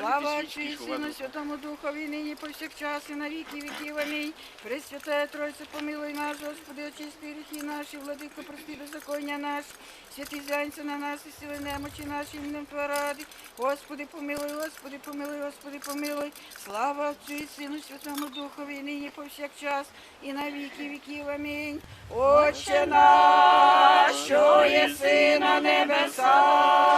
Слава Отцю і Сину, Святому Духові, нині повсякчас і на віки віків. Амінь. Пресвятая Тройця, помилуй нас, Господи, очисти гріхи наші, владико, прости беззаконня наш. Святий зянься на нас і сили немочі наші, іменем Твоя ради. Господи, помилуй, Господи, помилуй, Господи, помилуй. Слава Отцю і Сину, Святому Духові, нині повсякчас і на віки віків. Амінь. Отче наш, що єси на небесах,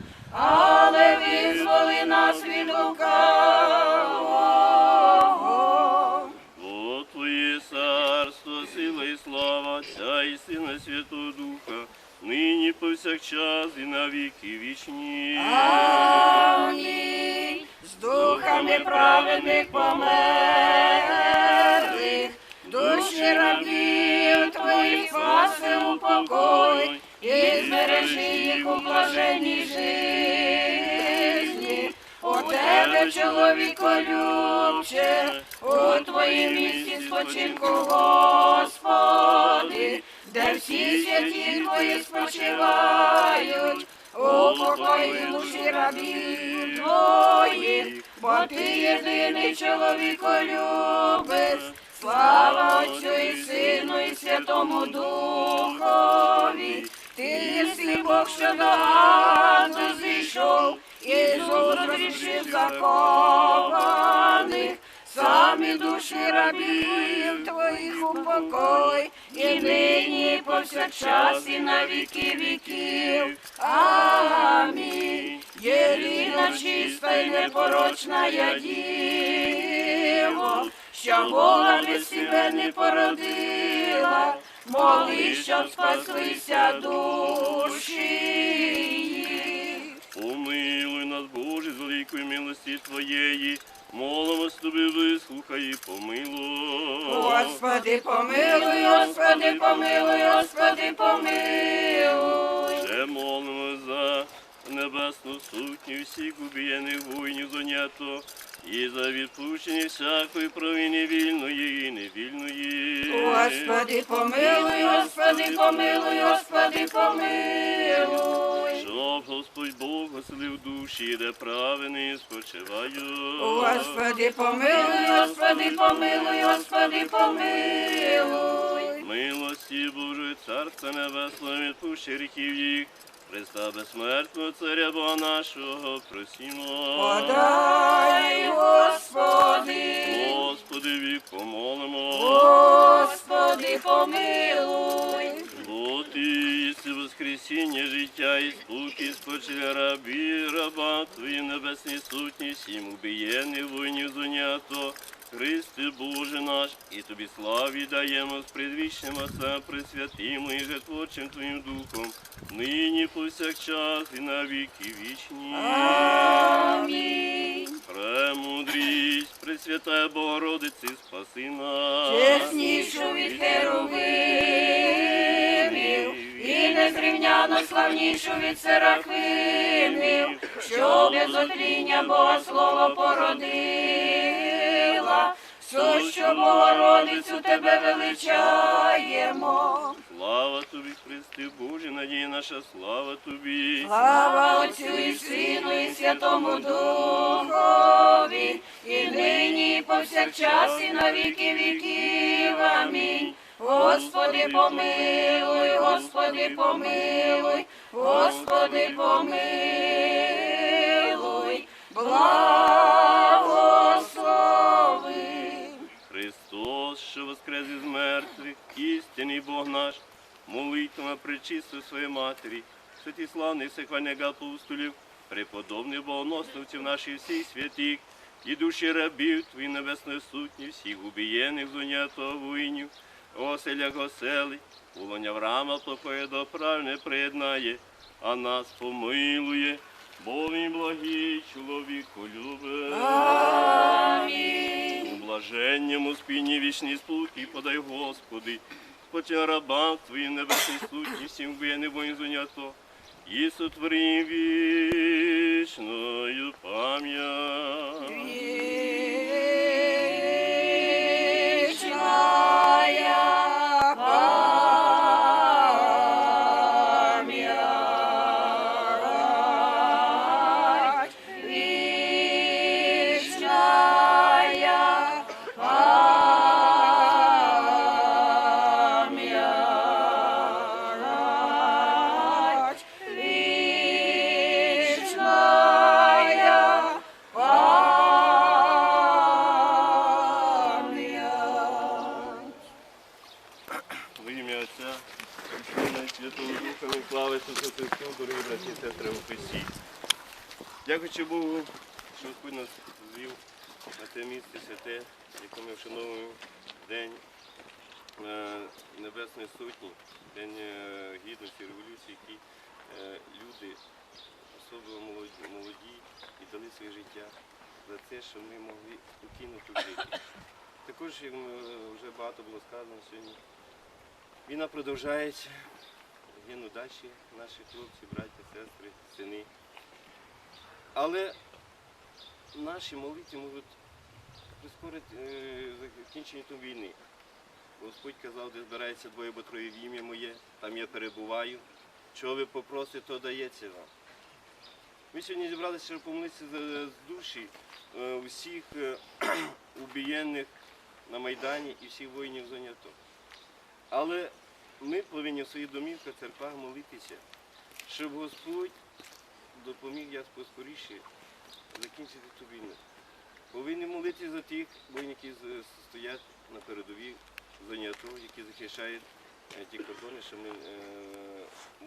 але визволи нас від лукавого. Бо Твоє царство, сила і слава Отця і Сина Святого Духа, нині повсякчас і на віки вічні. Амінь. З духами праведних померлих, душі рабів твоїх спаси у покой, і збережи їх у блаженній житті. У тебе, чоловіколюбче, у твоїм місці спочинку, Господи, де всі святі твої спочивають, у покої душі рабів твоїх, бо ти єдиний чоловіколюбець. Слава Отцю і Сину, і Святому Духові. Ти єси Бог, що до Аду зійшов, і зустрічив закованих. Самі душі рабів твоїх упокой, і нині, і повсякчас, і на віки віків. Амінь. Єліна чиста й непорочна я діво, що Бога без себе не породила, моли, щоб спаслися душі. Помилуй нас, Боже, з великої милості Твоєї, молимось Тобі, вислухай і помилуй. Господи, помилуй, Господи, помилуй, Господи, помилуй. Небесну сутню всіх убієних воїнів зонято, і за відпущення всякої провини вільної і невільної. Господи, помилуй, Господи, помилуй, Господи, помилуй. Щоб Господь Бог оселив душі, де правини спочивають. Господи, помилуй, Господи, помилуй, Господи, помилуй. Милості Божої, Царства Небесного, відпущи гріхів їх, Христа безсмертного, Царя Бога нашого, просімо. Подай, Господи, Господи, вік помолимо. Господи, помилуй. Ти воскресіння, життя і спокій, спочили рабі, раба Твої небесні сутні, всім убієних воїнів зонято. Христе Боже наш, і тобі славі даємо з предвічним Отцем, присвятим і жертворчим Твоїм Духом, нині повсякчас і на віки вічні. Амінь. Премудрість, Пресвятая Богородиці, спаси нас. Чеснішу від херовимів незрівняно славнішу від серафимів, що без отління Бога Слово породила, сущу Богородицю тебе величаємо. Слава тобі, Христи, Боже, надія наша, слава тобі. Слава Отцю і Сину, і Святому Духові, і нині, і повсякчас, і на віки віків. Амінь. Господи, помилуй, Господи, помилуй, Господи, помилуй, благослови. Христос, що воскрес із мертвих, істинний Бог наш, молитвами причисту своєї матері, святіславних сихвальних апостолів, преподобних богоносновців наших всіх святих, і душі рабів Твої небесної сутні, всіх убієних зонятого воїнів, оселях осели, улоня Авраама покоє до правне приєднає, а нас помилує, бо він благий чоловіку любить. У блаженньому спільні вічні спокій подай, Господи, Хоча раба Твої небесні сутні, всім вбиє воїн зонято, і сотвори вічною пам'ять. Слави Ісусу Христу, дорогі браті сестри у Христі. Дякуючи Богу, що Господь нас звів на те місце святе, яке ми вшановуємо День е, Небесної Сотні, День е, Гідності, Революції, який е, люди, особливо молоді, віддали своє життя за те, що ми могли спокійно тут жити. Також, як вже багато було сказано сьогодні, Війна продовжується, гинуть далі наші хлопці, браття, сестри, сини. Але наші молитви можуть прискорити е, закінчення тої війни. Господь казав, де збирається двоє або троє в ім'я моє, там я перебуваю. Чого ви попросите, то дається вам. Ми сьогодні зібралися, щоб помолитися за душі е, усіх е, убієнних на Майдані і всіх воїнів зоні. Але ми повинні в своїх домівках, церквах молитися, щоб Господь допоміг як поскоріше закінчити ту війну. Повинні молитися за тих воїнів, які стоять на передовій зоні які захищають е, ті кордони, що ми е,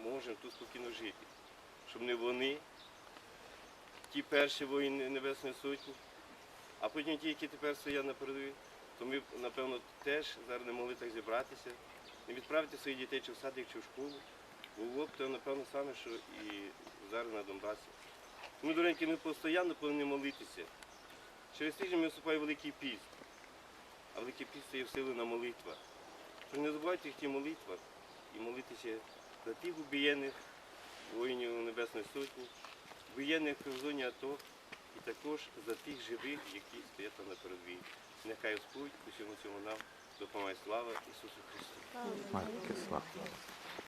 можемо тут спокійно жити. Щоб не вони, ті перші воїни Небесної Сотні, а потім ті, які тепер стоять на передовій, то ми, напевно, теж зараз не могли так зібратися, не відправити своїх дітей чи в садик, чи в школу. Було б то, напевно, саме, що і зараз на Донбасі. Ми, доренькі, ми постійно повинні молитися. Через тиждень ми вступає Великий піст. А Великий піст це є в силу на молитвах. Тож не забувайте в ті молитвах і молитися за тих убієнних воїнів Небесної Сотні, воєнних в зоні АТО і також за тих живих, які стоять там на передовій. Нехай Господь усьому цьому нам допомагає слава Ісусу Христу. Матки слава.